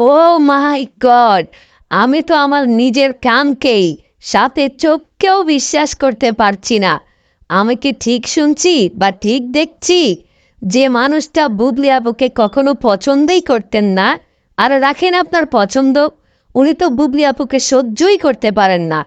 ও মাই god আমি তো আমার নিজের কানকেই, সাথে চোখকেও বিশ্বাস করতে পারছি না। আমি কি ঠিক শুনছি বা ঠিক দেখছি? যে মানুষটা বুবলি আপুকে কখনো পছন্দই করতেন না। আর রাখেন আপনার পছন্দ, উনি তো বুবলি আপুকে সহ্যই করতে পারেন না।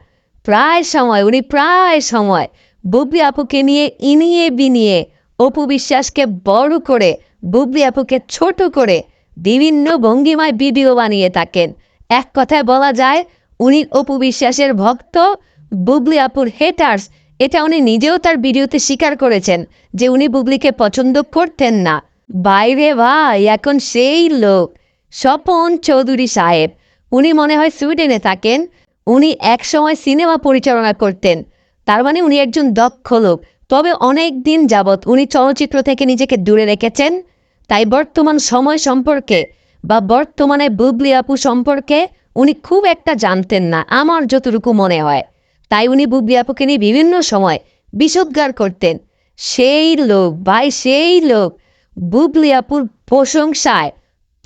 প্রায় সময়, উনি প্রায় সময় বুবলি আপুকে নিয়ে ইনিয়ে বিনিয়ে অপু বিশ্বাসকে বড় করে বুবলি আপুকে ছোট করে বিভিন্ন ভঙ্গিমায় ভিডিও বানিয়ে থাকেন। এক কথায় বলা যায়, উনি অপু বিশ্বাসের ভক্ত, বুবলি আপুর হেটার্স এটা উনি নিজেও তার ভিডিওতে স্বীকার করেছেন যে উনি বুবলিকে পছন্দ করতেন না। বাইরে ভাই, এখন সেই লোক। স্বপন চৌধুরী সাহেব, উনি মনে হয় সুইডেনে থাকেন। উনি একসময় সিনেমা পরিচালনা করতেন। তার মানে উনি একজন দক্ষ লোক। তবে অনেক দিন যাবৎ উনি চলচ্চিত্র থেকে নিজেকে দূরে রেখেছেন। তাই বর্তমান সময় সম্পর্কে বা বর্তমানে বুবলি আপু সম্পর্কে উনি খুব একটা জানতেন না, আমার যতটুকু মনে হয়। তাই উনি বুবলি আপুকে নিয়ে বিভিন্ন সময় বিষোদ্গার করতেন। সেই লোক, ভাই, সেই লোক বুবলি আপুর প্রশংসায়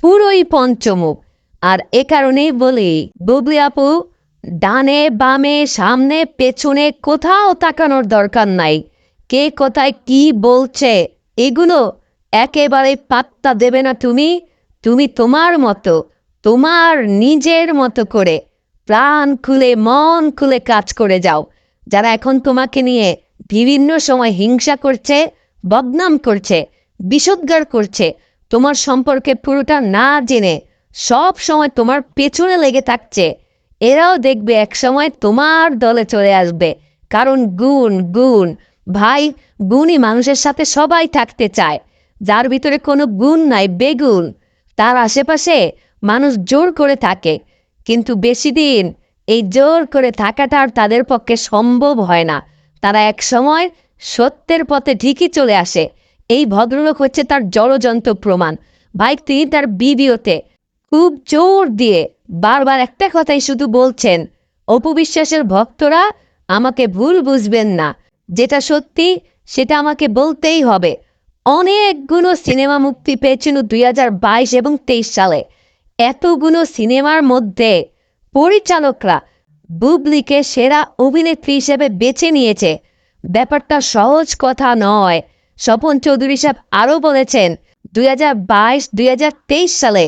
পুরোই পঞ্চমুখ। আর এ কারণেই বলি, বুবলি আপু ডানে, বামে, সামনে, পেছনে কোথাও তাকানোর দরকার নাই। কে কোথায় কি বলছে, এগুলো একেবারে পাত্তা দেবে না তুমি তুমি তোমার মতো, তোমার নিজের মতো করে প্রাণ খুলে, মন খুলে কাজ করে যাও। যারা এখন তোমাকে নিয়ে বিভিন্ন সময় হিংসা করছে, বদনাম করছে, বিষোদ্গার করছে, তোমার সম্পর্কে পুরোটা না জেনে, সব সময় তোমার পেছনে লেগে থাকছে, এরাও দেখবে এক সময় তোমার দলে চলে আসবে। কারণ গুণ গুণ। ভাই, গুণই মানুষের সাথে সবাই থাকতে চায়। যার ভিতরে কোনো গুণ নাই বেগুন তার আশেপাশে মানুষ জোর করে থাকে। কিন্তু বেশি দিন এই জোর করে থাকাটা আর তাদের পক্ষে সম্ভব হয় না। তারা এক সময় সত্যের পথে ঠিকই চলে আসে। এই ভদ্রলোক হচ্ছে তার জড়যন্ত্র প্রমাণ। ভাই, তিনি তার ভিডিওতে খুব জোর দিয়ে বারবার একটা কথাই শুধু বলছেন অপবিশ্বাসের ভক্তরা আমাকে ভুল বুঝবেন না। যেটা সত্যি, সেটা আমাকে বলতেই হবে। অনেকগুলো সিনেমা মুক্তি পেয়েছিল দুই হাজার বাইশ এবং তেইশ সালে। এতগুলো সিনেমার মধ্যে পরিচালকরা বুবলিকে সেরা অভিনেত্রী হিসেবে বেছে নিয়েছে। ব্যাপারটা সহজ কথা নয়, স্বপন চৌধুরী সাহেব আরও বলেছেন, দুই হাজার বাইশ, দুই হাজার তেইশ সালে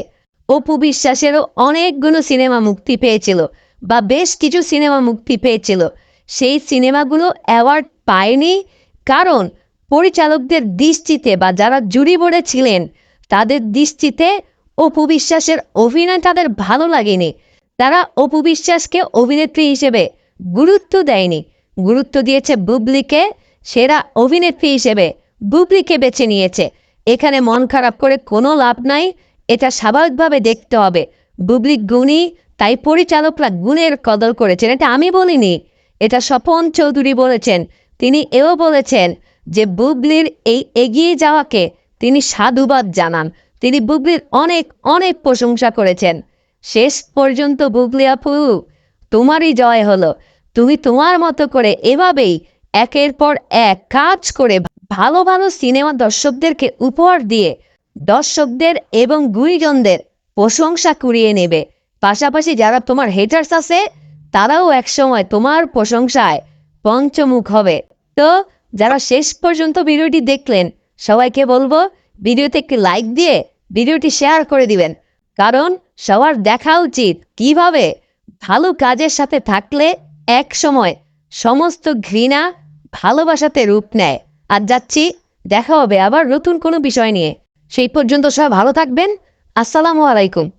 অপু বিশ্বাসেরও অনেকগুলো সিনেমা মুক্তি পেয়েছিল বা বেশ কিছু সিনেমা মুক্তি পেয়েছিল। সেই সিনেমাগুলো অ্যাওয়ার্ড পায়নি কারণ পরিচালকদের দৃষ্টিতে বা যারা জুরি বোর্ডে ছিলেন, তাদের দৃষ্টিতে অপু বিশ্বাসের অভিনয় তাদের ভালো লাগেনি। তারা অপু বিশ্বাসকে অভিনেত্রী হিসেবে গুরুত্ব দেয়নি। গুরুত্ব দিয়েছে বুবলিকে, সেরা অভিনেত্রী হিসেবে বুবলিকে বেছে নিয়েছে। এখানে মন খারাপ করে কোনো লাভ নাই, এটা স্বাভাবিকভাবে দেখতে হবে। বুবলি গুণী, তাই পরিচালকরা গুণের কদর করেছেন, এটা আমি বলিনি। এটা স্বপন চৌধুরী বলেছেন, তিনি এও বলেছেন যে বুবলির এই এগিয়ে যাওয়াকে তিনি সাধুবাদ জানান। তিনি বুবলির অনেক অনেক প্রশংসা করেছেন। শেষ পর্যন্ত বুবলি আপু, তোমারই জয় হলো। তুমি তোমার মতো করে এভাবেই একের পর এক কাজ করে ভালো ভালো সিনেমা দর্শকদেরকে উপহার দিয়ে দর্শকদের এবং গুণীজনদের প্রশংসা কুড়িয়ে নেবে। পাশাপাশি যারা তোমার হেটার্স আছে, তারাও একসময় তোমার প্রশংসায় পঞ্চমুখ হবে। তো যারা শেষ পর্যন্ত ভিডিওটি দেখলেন, সবাইকে বলব ভিডিওতে একটি লাইক দিয়ে ভিডিওটি শেয়ার করে দিবেন। কারণ সবার দেখা উচিত কীভাবে ভালো কাজের সাথে থাকলে এক সময় সমস্ত ঘৃণা ভালোবাসাতে রূপ নেয়। আর যাচ্ছি, দেখা হবে আবার নতুন কোনো বিষয় নিয়ে। সেই পর্যন্ত সবাই ভালো থাকবেন। আসসালামু আলাইকুম।